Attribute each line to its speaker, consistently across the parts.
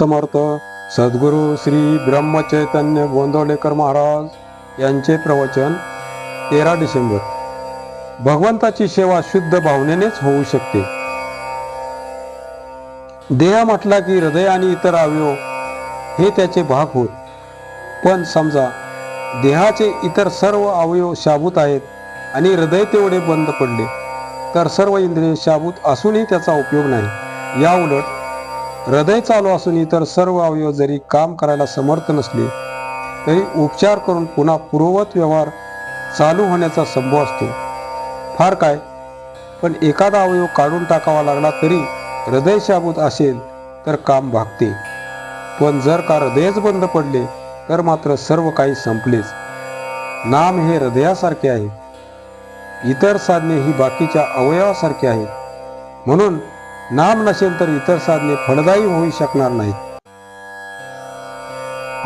Speaker 1: समर्थ सद्गुरू श्री ब्रह्मचैतन्य गोंदवलेकर महाराज यांचे प्रवचन तेरा डिसेंबर. भगवंताची सेवा शुद्ध भावनेनेच होऊ शकते. देह म्हटला की हृदय आणि इतर अवयव हे त्याचे भाग होत. पण समजा देहाचे इतर सर्व अवयव शाबूत आहेत आणि हृदय तेवढे बंद पडले तर सर्व इंद्रिय शाबूत असूनही त्याचा उपयोग नाही. या उलट हृदय चालू असून इतर सर्व अवयव जरी काम करायला समर्थ नसले तरी उपचार करून पुन्हा पूर्ववत व्यवहार चालू होण्याचा संभव असतो. फार काय पण एखादा अवयव काढून टाकावा लागला तरी हृदय शाबूत असेल तर काम भागते. पण जर का हृदयच बंद पडले तर मात्र सर्व काही संपलेच. नाम हे हृदयासारखे आहे. इतर साधने ही बाकीच्या अवयवासारखी आहेत. म्हणून नाम नसेल तर इतर साधने फलदायी होऊ शकणार नाहीत.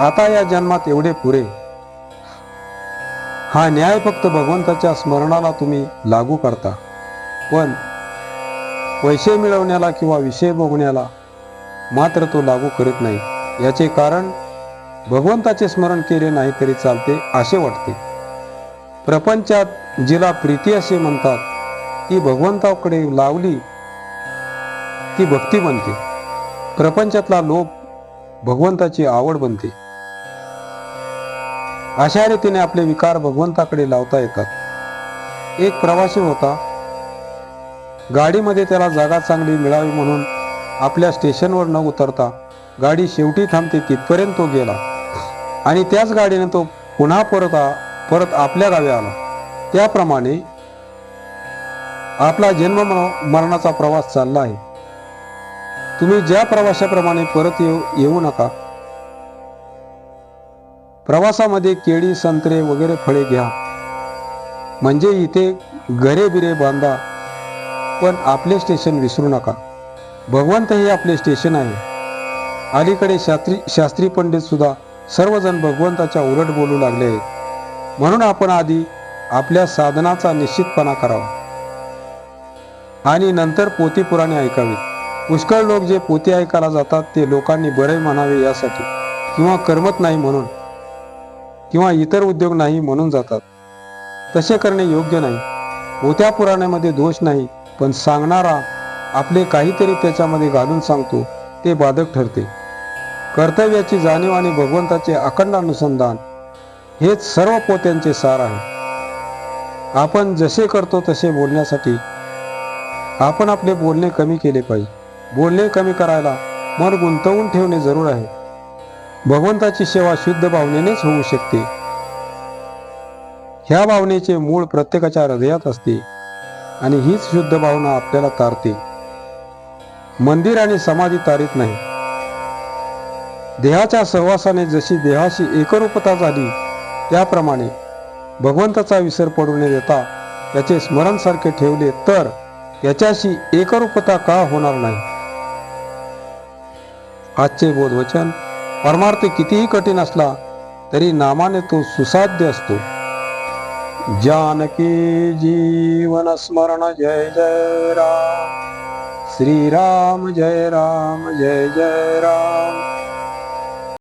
Speaker 1: आता या जन्मात एवढे पुरे. हा न्याय फक्त भगवंताच्या स्मरणाला तुम्ही लागू करता. पण पैसे मिळवण्याला किंवा विषय बघण्याला मात्र तो लागू करीत नाही. याचे कारण भगवंताचे स्मरण केले नाही तरी चालते असे वाटते. प्रपंचात जिला प्रीती असे म्हणतात ती भगवंताकडे लावली ती भक्ती बनते. प्रपंचातला लोभ भगवंताची आवड बनते. अशा रीतीने आपले विकार भगवंताकडे लावता येतात. एक प्रवासी होता. गाडीमध्ये त्याला जागा चांगली मिळावी म्हणून आपल्या स्टेशनवर न उतरता गाडी शेवटी थांबते तिथपर्यंत तो गेला. आणि त्याच गाडीने तो पुन्हा परत परत आपल्या गावी आला. त्याप्रमाणे आपला जन्म मरणाचा प्रवास चालला आहे. तुम्ही ज्या प्रवाशाप्रमाणे परत येऊ येऊ नका. प्रवासामध्ये केळी संत्रे वगैरे फळे घ्या. म्हणजे इथे घरे बिरे बांधा पण आपले स्टेशन विसरू नका. भगवंत हे आपले स्टेशन आहे. अलीकडे शास्त्री शास्त्री पंडित सुद्धा सर्वजण भगवंताच्या उलट बोलू लागले. आहेत म्हणून आपण आधी आपल्या साधनाचा निश्चितपणा करावा. आणि नंतर पोती पुराणे ऐकावीत पुष्कळ लोक जे पोती ऐकायला जातात ते लोकांनी बरे म्हणावे यासाठी. किंवा करमत नाही म्हणून. किंवा इतर उद्योग नाही म्हणून जातात. तसे करणे योग्य नाही. पोत्या पुराण्यामध्ये दोष नाही पण सांगणारा आपले काहीतरी त्याच्यामध्ये घालून सांगतो ते बाधक ठरते. कर्तव्याची जाणीव आणि भगवंताचे अखंड अनुसंधान हेच सर्व पोत्यांचे सार आहे. आपण जसे करतो तसे बोलण्यासाठी आपण आपले बोलणे कमी केले पाहिजे. बोलणे कमी करायला मन गुंतवून ठेवणे जरूर आहे. भगवंताची सेवा शुद्ध भावनेनेच होऊ शकते. ह्या भावनेचे मूळ प्रत्येकाच्या हृदयात असते आणि हीच शुद्ध भावना आपल्याला तारते. मंदिर आणि समाधी तारीत नाही. देहाच्या सहवासाने जशी देहाशी एकरूपता झाली त्याप्रमाणे भगवंताचा विसर पडू न देता त्याचे स्मरणसारखे ठेवले तर याच्याशी एकरूपता का होणार नाही? आजचे बोधवचन परमार्थ कितीही कठीण असला तरी नामाने तो सुसाध्य असतो. जानकी जीवन स्मरण जय जय राम. श्रीराम जय राम जय जय राम.